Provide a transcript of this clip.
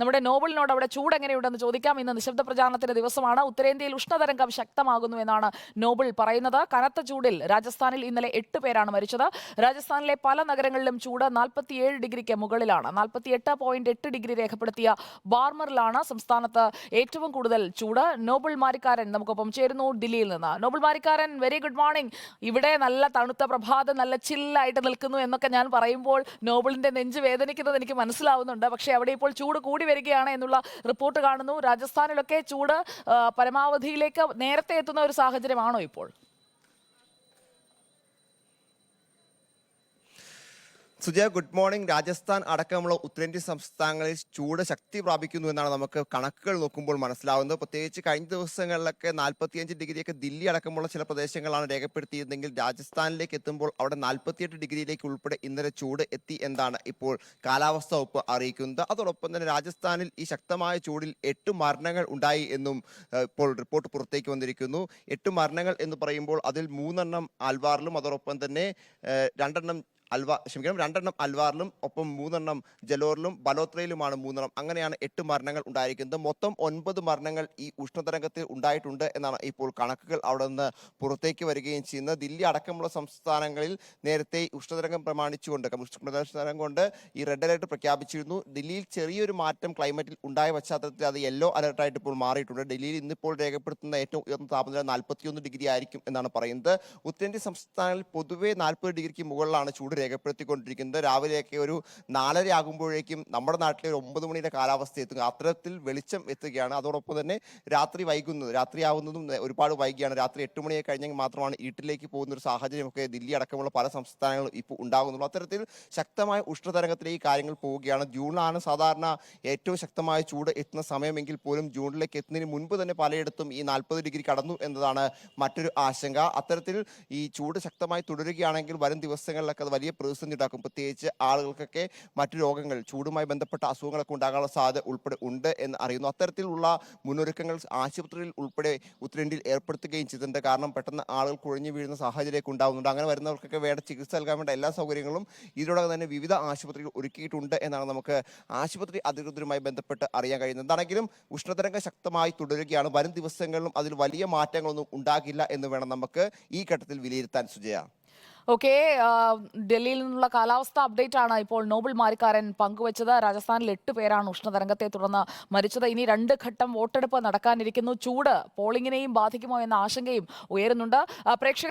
നമ്മുടെ നോബലിനോട് അവിടെ ചൂട് എങ്ങനെയുണ്ടെന്ന് ചോദിക്കാം. ഇന്ന് നിശബ്ദ പ്രചാരണത്തിന്റെ ദിവസമാണ്. ഉത്തരേന്ത്യയിൽ ഉഷ്ണതരംഗം ശക്തമാകുന്നു എന്നാണ് നോബിൾ പറയുന്നത്. കനത്ത ചൂടിൽ രാജസ്ഥാനിൽ ഇന്നലെ എട്ട് പേരാണ് മരിച്ചത്. രാജസ്ഥാനിലെ പല നഗരങ്ങളിലും ചൂട് നാൽപ്പത്തിയേഴ് ഡിഗ്രിക്ക് മുകളിലാണ്. നാൽപ്പത്തിയെട്ട് പോയിന്റ് എട്ട് ഡിഗ്രി രേഖപ്പെടുത്തിയ ബാർമറിലാണ് സംസ്ഥാനത്ത് ഏറ്റവും കൂടുതൽ ചൂട്. നോബിൾ മാരിക്കാരൻ നമുക്കൊപ്പം ചേരുന്നു ദില്ലിയിൽ നിന്ന്. Noble Marikkaran very good morning ഇവിടെ നല്ല തണുത്ത പ്രഭാതം നല്ല ചില്ലായിട്ട് നിൽക്കുന്നു എന്നൊക്കെ ഞാൻ പറയുമ്പോൾ നോബിളിന്റെ നെഞ്ച് വേദനിക്കുന്നത് എനിക്ക് മനസ്സിലാവുന്നുണ്ട്. പക്ഷേ അവിടെ ഇപ്പോൾ ചൂട് കൂടി വരികയാണ് എന്നുള്ള റിപ്പോർട്ട് കാണുന്നു. രാജസ്ഥാനിലൊക്കെ ചൂട് പരമാവധിയിലേക്ക് നേരത്തെ എത്തുന്ന ഒരു സാഹചര്യമാണോ ഇപ്പോൾ? Sujaya good morning. രാജസ്ഥാൻ അടക്കമുള്ള ഉത്തരേന്ത്യൻ സംസ്ഥാനങ്ങളിൽ ചൂട് ശക്തി പ്രാപിക്കുന്നു എന്നാണ് നമുക്ക് കണക്കുകൾ നോക്കുമ്പോൾ മനസ്സിലാവുന്നത്. പ്രത്യേകിച്ച് കഴിഞ്ഞ ദിവസങ്ങളിലൊക്കെ നാൽപ്പത്തിയഞ്ച് ഡിഗ്രിയൊക്കെ ദില്ലി അടക്കമുള്ള ചില പ്രദേശങ്ങളാണ് രേഖപ്പെടുത്തിയിരുന്നെങ്കിൽ രാജസ്ഥാനിലേക്ക് എത്തുമ്പോൾ അവിടെ നാൽപ്പത്തിയെട്ട് ഡിഗ്രിയിലേക്ക് ഉൾപ്പെടെ ഇന്നലെ ചൂട് എത്തി എന്നാണ് ഇപ്പോൾ കാലാവസ്ഥാ വകുപ്പ് അറിയിക്കുന്നത്. അതോടൊപ്പം തന്നെ രാജസ്ഥാനിൽ ഈ ശക്തമായ ചൂടിൽ എട്ട് മരണങ്ങൾ ഉണ്ടായി എന്നും ഇപ്പോൾ റിപ്പോർട്ട് പുറത്തേക്ക് വന്നിരിക്കുന്നു. എട്ട് മരണങ്ങൾ എന്ന് പറയുമ്പോൾ അതിൽ മൂന്നെണ്ണം ആൽവാറിലും അതോടൊപ്പം തന്നെ രണ്ടെണ്ണം അൽവാ ക്ഷമിക്കണം രണ്ടെണ്ണം അൽവാറിലും ഒപ്പം മൂന്നെണ്ണം ജലോറിലും ബലോത്രയിലുമാണ് മൂന്നെണ്ണം. അങ്ങനെയാണ് എട്ട് മരണങ്ങൾ ഉണ്ടായിരിക്കുന്നത്. മൊത്തം ഒൻപത് മരണങ്ങൾ ഈ ഉഷ്ണതരംഗത്തിൽ ഉണ്ടായിട്ടുണ്ട് എന്നാണ് ഇപ്പോൾ കണക്കുകൾ അവിടെ നിന്ന് പുറത്തേക്ക് വരികയും ചെയ്യുന്നത്. ദില്ലി അടക്കമുള്ള സംസ്ഥാനങ്ങളിൽ നേരത്തെ ഉഷ്ണതരംഗം പ്രമാണിച്ചുകൊണ്ട് ഉഷ്ണതരംഗം കൊണ്ട് ഈ റെഡ് അലർട്ട് പ്രഖ്യാപിച്ചിരുന്നു. ദില്ലിയിൽ ചെറിയൊരു മാറ്റം ക്ലൈമറ്റിൽ ഉണ്ടായ പശ്ചാത്തലത്തിൽ അത് യെല്ലോ അലർട്ടായിട്ട് ഇപ്പോൾ മാറിയിട്ടുണ്ട്. ഡൽഹിയിൽ ഇന്നിപ്പോൾ രേഖപ്പെടുത്തുന്ന ഏറ്റവും ഉയർന്ന താപനില നാൽപ്പത്തിയൊന്ന് ഡിഗ്രി ആയിരിക്കും എന്നാണ് പറയുന്നത്. ഉത്തരേന്ത്യൻ സംസ്ഥാനങ്ങളിൽ പൊതുവെ നാൽപ്പത് ഡിഗ്രിക്ക് മുകളിലാണ് ചൂട് രേഖപ്പെടുത്തിക്കൊണ്ടിരിക്കുന്നത്. രാവിലെയൊക്കെ ഒരു നാലര ആകുമ്പോഴേക്കും നമ്മുടെ നാട്ടിലെ ഒരു ഒമ്പത് മണിയുടെ കാലാവസ്ഥ എത്തുക. അത്തരത്തിൽ വെളിച്ചം എത്തുകയാണ്. അതോടൊപ്പം തന്നെ രാത്രി വൈകുന്നത് രാത്രി ആവുന്നതും ഒരുപാട് വൈകിയാണ്. രാത്രി എട്ട് മണിയൊക്കെ കഴിഞ്ഞെങ്കിൽ മാത്രമാണ് വീട്ടിലേക്ക് പോകുന്ന ഒരു സാഹചര്യമൊക്കെ ദില്ലി അടക്കമുള്ള പല സംസ്ഥാനങ്ങളും ഇപ്പോൾ ഉണ്ടാകുന്നുള്ളൂ. അത്തരത്തിൽ ശക്തമായ ഉഷ്ണതരംഗത്തിലേക്ക് കാര്യങ്ങൾ പോവുകയാണ്. ജൂണിലാണ് സാധാരണ ഏറ്റവും ശക്തമായ ചൂട് എത്തുന്ന സമയമെങ്കിൽ പോലും ജൂണിലേക്ക് എത്തുന്നതിന് മുൻപ് തന്നെ പലയിടത്തും ഈ നാൽപ്പത് ഡിഗ്രി കടന്നു എന്നതാണ് മറ്റൊരു ആശങ്ക. അത്തരത്തിൽ ഈ ചൂട് ശക്തമായി തുടരുകയാണെങ്കിൽ വരും ദിവസങ്ങളിലൊക്കെ അത് വലിയ പ്രതിസന്ധി ഉണ്ടാക്കും പ്രത്യേകിച്ച് ആളുകൾക്കൊക്കെ മറ്റു രോഗങ്ങൾ ചൂടുമായി ബന്ധപ്പെട്ട അസുഖങ്ങളൊക്കെ ഉണ്ടാകാനുള്ള സാധ്യത ഉൾപ്പെടെ ഉണ്ട് എന്ന് അറിയുന്നു. അത്തരത്തിലുള്ള മുന്നൊരുക്കങ്ങൾ ആശുപത്രിയിൽ ഉൾപ്പെടെ ഉത്തരേന്ത്യയിൽ ഏർപ്പെടുത്തുകയും ചെയ്തിട്ടുണ്ട്. കാരണം പെട്ടെന്ന് ആളുകൾ കുഴഞ്ഞു വീഴുന്ന സാഹചര്യമൊക്കെ ഉണ്ടാകുന്നുണ്ട് അങ്ങനെ വരുന്നവർക്കൊക്കെ വേണ്ട ചികിത്സ നൽകാൻ വേണ്ട എല്ലാ സൗകര്യങ്ങളും ഇതിനോടകം തന്നെ വിവിധ ആശുപത്രികൾ ഒരുക്കിയിട്ടുണ്ട് എന്നാണ് നമുക്ക് ആശുപത്രി അധികൃതരുമായി ബന്ധപ്പെട്ട് അറിയാൻ കഴിയുന്നത്. എന്താണെങ്കിലും ഉഷ്ണതരംഗം ശക്തമായി തുടരുകയാണ്. വരും ദിവസങ്ങളിലും അതിൽ വലിയ മാറ്റങ്ങളൊന്നും ഉണ്ടാകില്ല എന്ന് വേണം നമുക്ക് ഈ ഘട്ടത്തിൽ വിലയിരുത്താൻ. സുജയ. ഓക്കെ ഡൽഹിയിൽ നിന്നുള്ള കാലാവസ്ഥ അപ്ഡേറ്റ് ആണ് ഇപ്പോൾ നോബിൾ മാരിക്കാരൻ പങ്കുവച്ചത്. രാജസ്ഥാനിൽ എട്ട് പേരാണ് ഉഷ്ണതരംഗത്തെ തുടർന്ന് മരിച്ചത്. ഇനി രണ്ട് ഘട്ടം വോട്ടെടുപ്പ് നടക്കാനിരിക്കുന്നു. ചൂട് പോളിംഗിനെയും ബാധിക്കുമോ എന്ന ആശങ്കയും ഉയരുന്നുണ്ട്. പ്രേക്ഷക